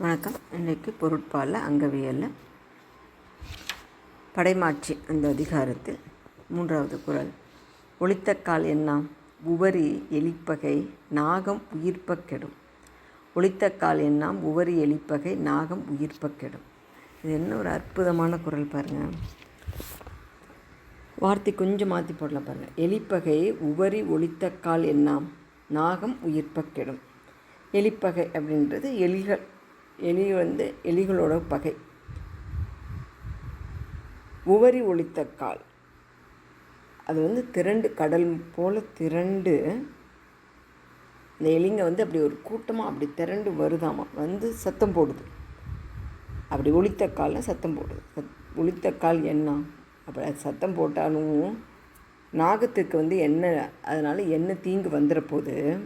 வணக்கம். இன்றைக்கு பொருட்பாலில் அங்கவியலில். படைமாட்சி அந்த அதிகாரத்தில். மூன்றாவது குரல். ஒளித்தக்கால் எண்ணாம் உவரி எலிப்பகை நாகம் உயிர்ப்பக் கெடும். ஒளித்தக்கால் எண்ணாம் உவரி எலிப்பகை நாகம் உயிர்ப்பக்கெடும் இது என்ன ஒரு அற்புதமான குரல் பாருங்கள் வார்த்தை கொஞ்சம் மாற்றி போடலாம் பாருங்கள் எலிப்பகை உவரி ஒளித்தக்கால் எண்ணாம் நாகம் உயிர்ப்பக் கெடும். எலிப்பகை அப்படின்றது எலிகள் எலி வந்து எலிகளோட பகை. உவரி ஒளித்த கால். அது வந்து திரண்டு கடல் போல் திரண்டு. இந்த எலிங்க வந்து அப்படி ஒரு கூட்டமாக அப்படி திரண்டு வருதாமா? வந்து சத்தம் போடுது. அப்படி ஒளித்த கால்னால் சத்தம் போடுது. சத் ஒளித்த கால் என்ன? அப்படி அது சத்தம் போட்டாலும் நாகத்துக்கு வந்து என்ன அதனால் என்ன தீங்கு வந்துட போது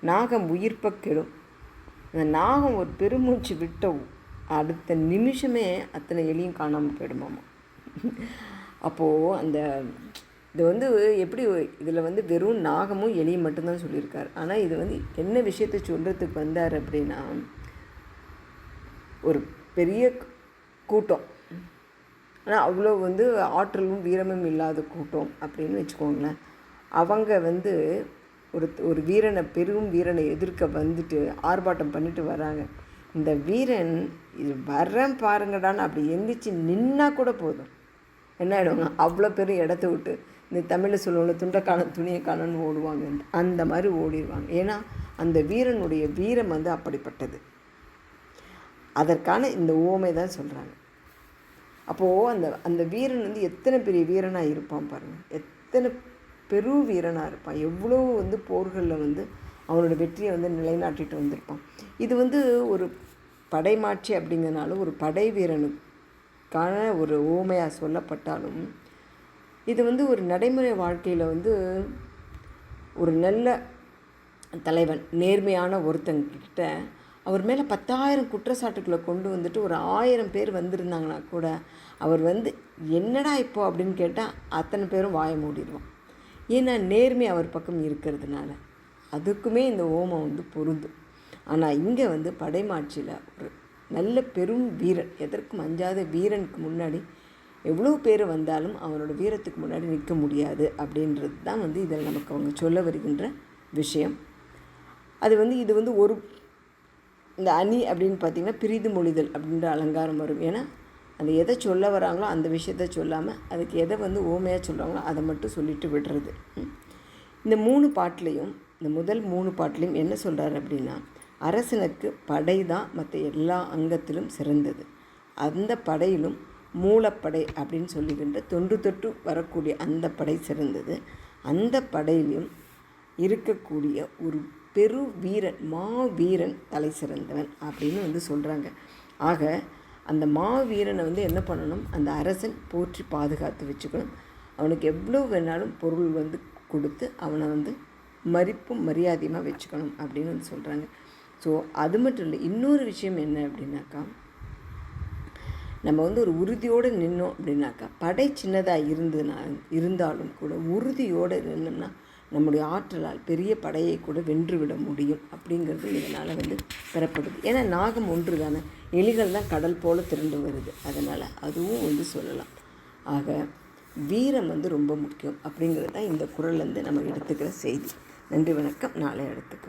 நாகம் உயிர்ப்ப கெடும். அந்த நாகம் ஒரு பெருமூச்சு விட்ட அடுத்த நிமிஷமே அத்தனை எலியும் காணாமல் போயிடுமாமா. அப்போது அந்த இது வந்து எப்படி இதில் வந்து வெறும் நாகமும் எலியும் மட்டும்தான் சொல்லியிருக்கார். ஆனால் இது வந்து என்ன விஷயத்தை சொல்கிறதுக்கு வந்தார் அப்படின்னா ஒரு பெரிய கூட்டம். ஆனால் அவ்வளோ வந்து ஆற்றலும் வீரமும் இல்லாத கூட்டம் அப்படின்னு வச்சுக்கோங்களேன். அவங்க வந்து ஒரு ஒரு வீரனை பெரும் வீரனை எதிர்க்க வந்துட்டு ஆர்ப்பாட்டம் பண்ணிட்டு வராங்க. இந்த வீரன் இது வரேன் பாருங்கடான்னு அப்படி எந்திரிச்சு நின்னா கூட போதும். என்ன ஆகிடுவாங்க அவ்வளோ பெரும் இடத்த விட்டு இந்த தமிழில் சொல்லுவாங்க துண்டைக்கான துணியை காணன்னு ஓடுவாங்க. அந்த மாதிரி ஓடிடுவாங்க. ஏன்னா அந்த வீரனுடைய வீரம் வந்து அப்படிப்பட்டது. அதற்கான இந்த ஓமை தான் சொல்கிறாங்க அப்போது அந்த அந்த வீரன் வந்து எத்தனை பெரிய வீரனாக இருப்பான் பாருங்கள் எத்தனை பெரு வீரனாக இருப்பான். எவ்வளோ வந்து போர்களில் வந்து அவனோட வெற்றியை வந்து நிலைநாட்டிட்டு வந்திருப்பான். இது வந்து ஒரு படைமாட்சி அப்படிங்கிறனால ஒரு படை வீரனுக்கான ஒரு ஓமையாக சொல்லப்பட்டாலும் இது வந்து ஒரு நடைமுறை வாழ்க்கையில் வந்து ஒரு நல்ல தலைவன் நேர்மையான ஒருத்தங்கிட்ட அவர் மேலே பத்தாயிரம் குற்றச்சாட்டுக்களை கொண்டு வந்துட்டு ஒரு ஆயிரம் பேர் வந்திருந்தாங்கன்னா கூட அவர் வந்து என்னடா இப்போ அப்படின்னு கேட்டால் அத்தனை பேரும் வாய மூடிடுவான். ஏன்னா நேர்மை அவர் பக்கம் இருக்கிறதுனால. அதுக்குமே இந்த ஓமம் வந்து பொருந்தும். ஆனால் இங்கே வந்து படைமாட்சியில் ஒரு நல்ல பெரும் வீரன் எதற்கும் அஞ்சாத வீரனுக்கு முன்னாடி எவ்வளோ பேர் வந்தாலும் அவனோட வீரத்துக்கு முன்னாடி நிற்க முடியாது அப்படின்றது தான் வந்து இதில் நமக்கு அவங்க சொல்ல வருகின்ற விஷயம். அது வந்து இது வந்து ஒரு இந்த அணி அப்படின்னு பார்த்திங்கன்னா பிரிது மொழிதல் அப்படின்ற அலங்காரம் வரும். ஏன்னா அந்த எதை சொல்ல வராங்களோ அந்த விஷயத்த சொல்லாமல் அதுக்கு எதை வந்து ஓமையாக சொல்கிறாங்களோ அதை மட்டும் சொல்லிட்டு விடுறது. இந்த மூணு பாட்டிலையும் இந்த முதல் மூணு பாட்டிலையும் என்ன சொல்கிறார் அப்படின்னா அரசனுக்கு படை தான் மற்ற எல்லா அங்கத்திலும் சிறந்தது. அந்த படையிலும் மூலப்படை அப்படின்னு சொல்லுகின்ற தொன்று தொட்டு வரக்கூடிய அந்த படை சிறந்தது. அந்த படையிலும் இருக்கக்கூடிய ஒரு பெரு வீரன் மா வீரன் தலை சிறந்தவன் அப்படின்னு வந்து சொல்கிறாங்க ஆக அந்த மாவீரனை வந்து என்ன பண்ணணும்? அந்த அரசன் போற்றி பாதுகாத்து வச்சுக்கணும். அவனுக்கு எவ்வளோ வேணாலும் பொருள் வந்து கொடுத்து அவனை வந்து மதிப்பும் மரியாதையுமாக வச்சுக்கணும் அப்படின்னு வந்து சொல்கிறாங்க ஸோ அது மட்டும் இல்லை இன்னொரு விஷயம் என்ன அப்படின்னாக்கா நம்ம வந்து ஒரு உறுதியோடு நின்னோம் அப்படின்னாக்கா படை சின்னதாக இருந்ததுனா இருந்தாலும் கூட உறுதியோடு நின்னோம்னா நம்முடைய ஆற்றலால் பெரிய படையை கூட வென்றுவிட முடியும் அப்படிங்கிறது இதனால் வந்து பெறப்படுது. ஏன்னா நாகம் ஒன்று தானே எலிகள் தான் கடல் போல் திரண்டு வருது. அதனால் அதுவும் வந்து சொல்லலாம். ஆக வீரம் வந்து ரொம்ப முக்கியம் அப்படிங்கிறது தான் இந்த குரல்லேருந்து நம்ம எடுத்துக்கிற செய்தி. நன்றி வணக்கம். நாளை எடுத்துக்கிறோம்